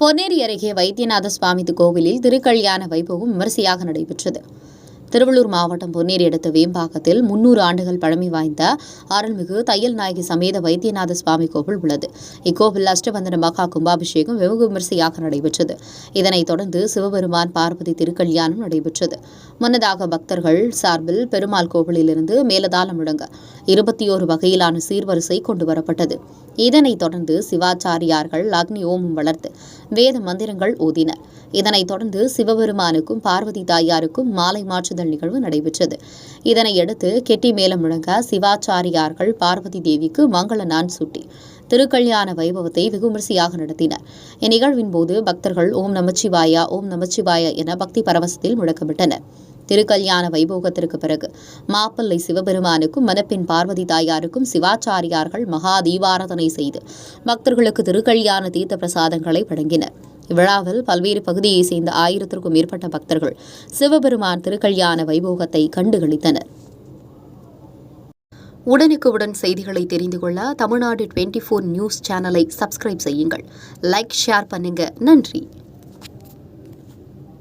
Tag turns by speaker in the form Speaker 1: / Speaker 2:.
Speaker 1: பொன்னேரி அருகே வைத்தியநாத சுவாமி கோவிலில் திருக்கல்யாண வைபவம் விமரிசையாக நடைபெற்றது. திருவள்ளூர் மாவட்டம் பொன்னேரி அடுத்த வேம்பாக்கத்தில் முன்னூறு ஆண்டுகள் பழமை வாய்ந்த அருள்மிகு தையல் நாயகி சமேத வைத்தியநாத சுவாமி கோவில் உள்ளது. இக்கோவில் அஷ்டபந்தன மகா கும்பாபிஷேகம் வெகு விமரிசையாக நடைபெற்றது. இதனைத் தொடர்ந்து சிவபெருமான் பார்வதி திருக்கல்யாணம் நடைபெற்றது. முன்னதாக பக்தர்கள் சார்பில் பெருமாள் கோவிலிலிருந்து மேலதாளம் முழங்க இருபத்தி ஓரு வகையிலான சீர்வரிசை கொண்டு வரப்பட்டது. இதனைத் தொடர்ந்து சிவாச்சாரியார்கள் அக்னி ஓமம் வளர்த்து வேத மந்திரங்கள் ஓதினர். இதனைத் தொடர்ந்து சிவபெருமானுக்கும் பார்வதி தாயாருக்கும் மாலை மாற்று மாற்றுதல் நிகழ்வு நடைபெற்றது. இதனையடுத்து கெட்டி மேளம் முழங்க சிவாச்சாரியார்கள் பார்வதி தேவிக்கு மங்கள நான் சூட்டி. திருக்கல்யாண வைபவத்தை வெகுமரிசையாக நடத்தினர். இந்நிகழ்வின் போது பக்தர்கள் ஓம் நமச்சிவாயா ஓம் நமச்சிவாயா என பக்தி பரவசத்தில் முழக்கமிட்டனர். திருக்கல்யாண வைபோகத்திற்கு பிறகு மாப்பிள்ளை சிவபெருமானுக்கும் மணப்பெண் பார்வதி தாயாருக்கும் சிவாச்சாரியார்கள் மகா தீபாராதனை செய்து பக்தர்களுக்கு திருக்கல்யாண தீர்த்த பிரசாதங்களை வழங்கினர். இவ்விழாவில் பல்வேறு பகுதியைச் சேர்ந்த ஆயிரத்திற்கும் மேற்பட்ட பக்தர்கள் சிவபெருமான் திருக்கல்யாண வைபோகத்தை கண்டுகளித்தனர். உடனுக்குடன் செய்திகளை தெரிந்து கொள்ள தமிழ்நாடு டுவெண்ட்டி ஃபோர் நியூஸ் சேனலை சப்ஸ்கிரைப் செய்யுங்கள். லைக் ஷேர் பண்ணுங்க. நன்றி.